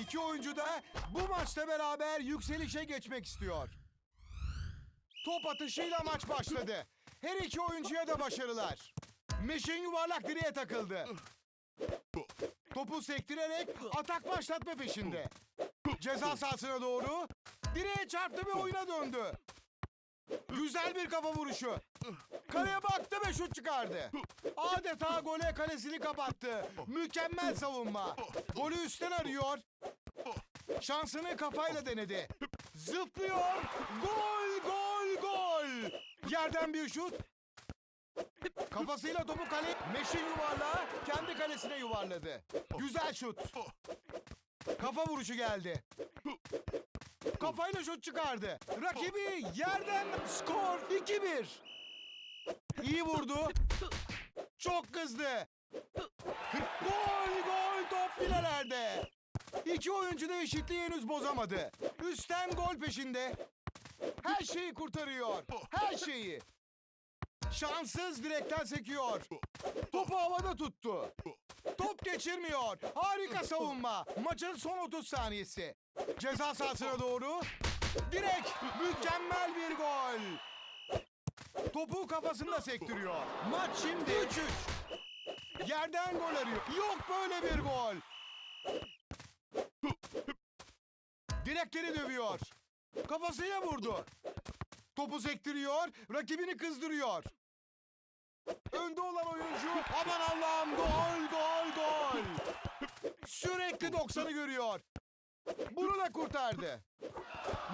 İki oyuncu da bu maçla beraber yükselişe geçmek istiyor. Top atışıyla maç başladı. Her iki oyuncuya da başarılar. Meşin yuvarlak direğe takıldı. Topu sektirerek atak başlatma peşinde. Ceza sahasına doğru direğe çarptı ve oyuna döndü. Güzel bir kafa vuruşu. Kaleye baktı ve şut çıkardı. Adeta gole kalesini kapattı. Mükemmel savunma. Golü üstten arıyor. Şansını kafayla denedi. Zıplıyor. Gol, gol, gol. Yerden bir şut. Kafasıyla topu kale meşin yuvarlağı kendi kalesine yuvarladı. Güzel şut. Kafa vuruşu geldi. Kafayla şut çıkardı. Rakibi yerden skor 2-1. İyi vurdu. Çok kızdı. Gol. İki oyuncu da eşitliği henüz bozamadı. Üstten gol peşinde. Her şeyi kurtarıyor. Her şeyi. Şanssız direkten sekiyor. Topu havada tuttu. Top geçirmiyor. Harika savunma. Maçın son 30 saniyesi. Ceza sahasına doğru. Direkt mükemmel bir gol. Topu kafasında sektiriyor. Maç şimdi 3-3. Yerden gol arıyor. Yok böyle bir gol. Direkleri dövüyor. Kafasıyla vurdu. Topu sektiriyor, rakibini kızdırıyor. Önde olan oyuncu aman Allah'ım gol gol gol. Sürekli 90'ı görüyor. Bunu da kurtardı.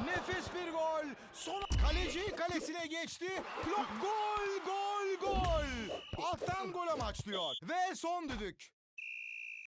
Nefis bir gol. Son kaleci kalesine geçti. Klop gol gol gol. Alttan gol amaçlıyor. Ve son düdük.